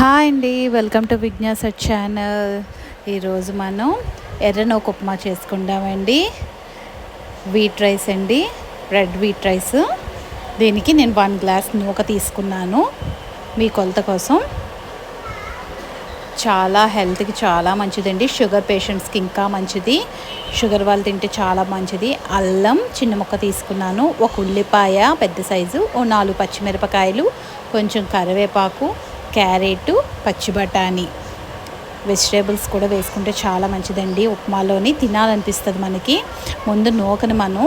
Hi అండి welcome to విజ్ఞాస channel. ఈరోజు మనం ఎర్రనోక ఉప్మా చేసుకుందామండి. వీట్ రైస్ అండి రెడ్ వీట్ రైస్ దీనికి నేను వన్ గ్లాస్ నూక తీసుకున్నాను. మీ కొలత కోసం. చాలా హెల్త్కి చాలా మంచిదండి. షుగర్ పేషెంట్స్కి ఇంకా మంచిది. షుగర్ వాళ్ళు తింటే చాలా మంచిది. అల్లం చిన్న ముక్క తీసుకున్నాను. ఒక ఉల్లిపాయ పెద్ద సైజు ఓ నాలుగు పచ్చిమిరపకాయలు కొంచెం కరివేపాకు క్యారెట్ పచ్చి బఠానీ. వెజిటేబుల్స్ కూడా వేసుకుంటే చాలా మంచిదండి. ఉప్మాలోని తినాలనిపిస్తుంది మనకి. ముందు నూకను మనం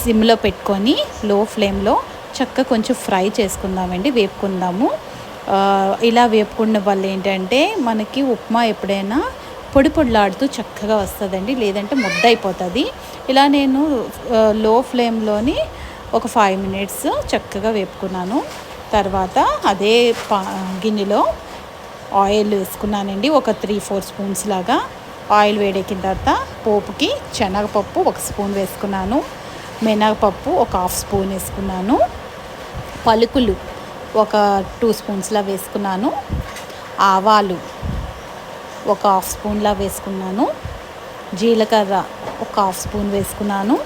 సిమ్లో పెట్టుకొని లో ఫ్లేమ్లో చక్కగా కొంచెం ఫ్రై చేసుకుందామండి వేపుకుందాము. ఇలా వేపుకున్న వల్ల ఏంటంటే మనకి ఉప్మా ఎప్పుడైనా పొడి పొడిలాడుతూ చక్కగా వస్తుందండి లేదంటే ముద్ద అయిపోతుంది ఇలా నేను లో ఫ్లేమ్లోని ఒక ఫైవ్ మినిట్స్ చక్కగా వేపుకున్నాను. తర్వాత అదే పా గిన్నెలో ఆయిల్ వేసుకున్నానండి. ఒక త్రీ ఫోర్ స్పూన్స్ లాగా ఆయిల్ వేడెక్కిన తర్వాత పోపుకి శనగపప్పు ఒక స్పూన్ వేసుకున్నాను. మినగపప్పు ఒక హాఫ్ స్పూన్ వేసుకున్నాను. పలుకులు ఒక టూ స్పూన్స్లా వేసుకున్నాను. ఆవాలు ఒక హాఫ్ స్పూన్లా వేసుకున్నాను. జీలకర్ర ఒక హాఫ్ స్పూన్ వేసుకున్నాను.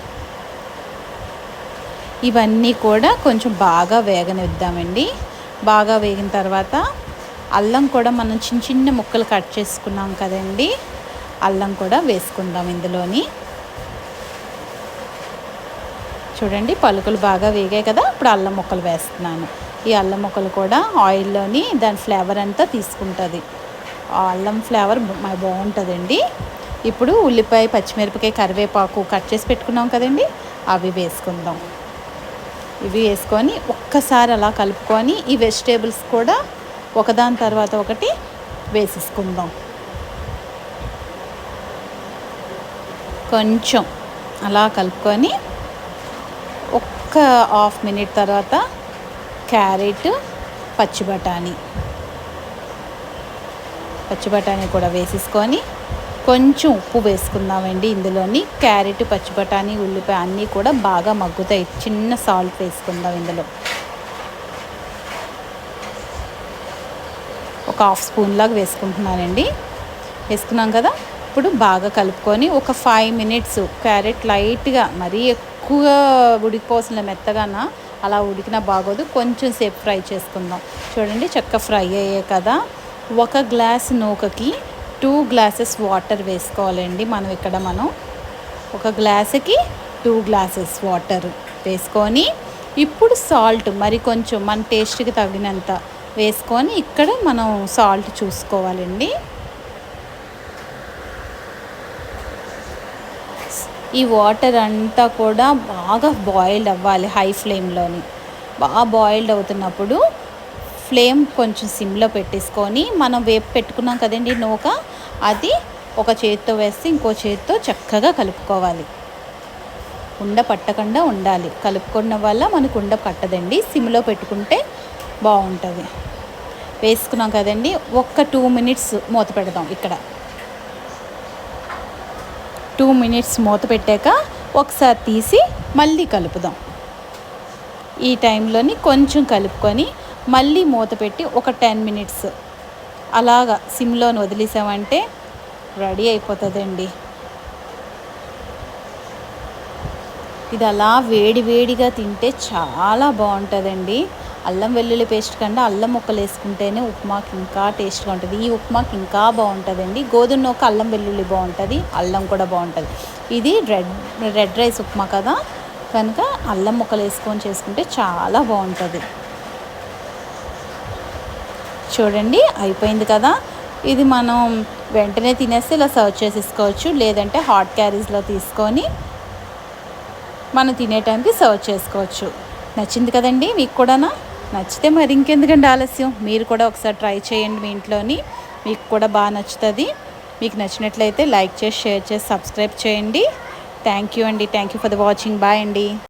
ఇవన్నీ కూడా కొంచెం బాగా వేగనిద్దామండి. బాగా వేగిన తర్వాత అల్లం కూడా మనం చిన్న చిన్న ముక్కలు కట్ చేసుకున్నాం కదండి. అల్లం కూడా వేసుకుందాం ఇందులోని. చూడండి పలుకులు బాగా వేగాయి కదా ఇప్పుడు అల్లం ముక్కలు వేస్తున్నాను. ఈ అల్లం ముక్కలు కూడా ఆయిల్లోని దాని ఫ్లేవర్ అంతా తీసుకుంటుంది. ఆ అల్లం ఫ్లేవర్ బాగుంటుందండి. ఇప్పుడు ఉల్లిపాయ పచ్చిమిరపకాయ కరివేపాకు కట్ చేసి పెట్టుకున్నాం కదండి అవి వేసుకుందాం. ఇవి వేసుకొని ఒక్కసారి అలా కలుపుకొని ఈ వెజిటేబుల్స్ కూడా ఒకదాని తర్వాత ఒకటి వేసేసుకుందాం. కొంచెం అలా కలుపుకొని ఒక్క హాఫ్ మినిట్ తర్వాత క్యారెట్ పచ్చి బఠానీ పచ్చి బఠానీ కూడా వేసేసుకొని కొంచెం ఉప్పు వేసుకుందామండి. ఇందులోని క్యారెట్ పచ్చి బఠానీ ఉల్లిపాయ అన్నీ కూడా బాగా మగ్గుతాయి. చిన్న సాల్ట్ వేసుకుందాం ఇందులో. ఒక హాఫ్ స్పూన్ లాగా వేసుకుంటున్నానండి. వేసుకున్నాం కదా? ఇప్పుడు బాగా కలుపుకొని ఒక ఫైవ్ మినిట్స్ క్యారెట్ లైట్గా మరీ ఎక్కువ ఉడికిపోసిన మెత్తగాన? అలా ఉడికినా బాగోదు. కొంచెం సేపు ఫ్రై చేసుకుందాం. చూడండి చక్క ఫ్రై అయ్యే కదా? ఒక గ్లాస్ నూకకి టూ గ్లాసెస్ వాటర్ వేసుకోవాలండి. మనం ఇక్కడ మనం ఒక గ్లాసుకి టూ గ్లాసెస్ వాటర్ వేసుకొని ఇప్పుడు సాల్ట్ మరి కొంచెం మన టేస్ట్కి తగినంత వేసుకొని ఇక్కడ మనం సాల్ట్ చూసుకోవాలండి. ఈ వాటర్ అంతా కూడా బాగా బాయిల్డ్ అవ్వాలి హై ఫ్లేమ్లోని. బాగా బాయిల్డ్ అవుతున్నప్పుడు ఫ్లేమ్ కొంచెం సిమ్లో పెట్టేసుకొని మనం వేపు పెట్టుకున్నాం కదండి నూక అది ఒక చేతితో వేస్తే ఇంకో చేతితో చక్కగా కలుపుకోవాలి. ఉండ పట్టకుండా ఉండాలి. కలుపుకున్న వల్ల మనకు ఉండ పట్టదండి. సిమ్లో పెట్టుకుంటే బాగుంటుంది. వేసుకున్నాం కదండి ఒక్క టూ మినిట్స్ మూత పెడదాం ఇక్కడ. టూ మినిట్స్ మూత పెట్టాక ఒకసారి తీసి మళ్ళీ కలుపుదాం. ఈ టైంలోని కొంచెం కలుపుకొని మళ్ళీ మూత పెట్టి ఒక టెన్ మినిట్స్ అలాగా సిమ్లోని వదిలేసామంటే రెడీ అయిపోతుందండి. ఇది అలా వేడి వేడిగా తింటే చాలా బాగుంటుందండి. అల్లం వెల్లుల్లి పేస్ట్ కన్నా అల్లం ముక్కలు వేసుకుంటేనే ఉప్మాకి ఇంకా టేస్ట్గా ఉంటుంది. ఈ ఉప్మాకి ఇంకా బాగుంటుందండి. గోధుమ నూక అల్లం వెల్లుల్లి బాగుంటుంది అల్లం కూడా బాగుంటుంది. ఇది రెడ్ రెడ్ రైస్ ఉప్మా కదా. కనుక అల్లం ముక్కలు వేసుకొని చేసుకుంటే చాలా బాగుంటుంది. చూడండి అయిపోయింది కదా. ఇది మనం వెంటనే తినేస్తే ఇలా సర్వ్ చేసేసుకోవచ్చు లేదంటే హాట్ క్యారీస్లో తీసుకొని మనం తినే టైంకి సర్వ్ చేసుకోవచ్చు. నచ్చింది కదండి మీకు కూడానా? నచ్చితే మరి ఇంకెందుకండి ఆలస్యం? మీరు కూడా ఒకసారి ట్రై చేయండి మీ ఇంట్లోని. మీకు కూడా బాగా నచ్చుతుంది. మీకు నచ్చినట్లయితే లైక్ చేసి షేర్ చేసి సబ్స్క్రైబ్ చేయండి. థ్యాంక్ యూ అండి. Thank you for the watching. Bye అండి.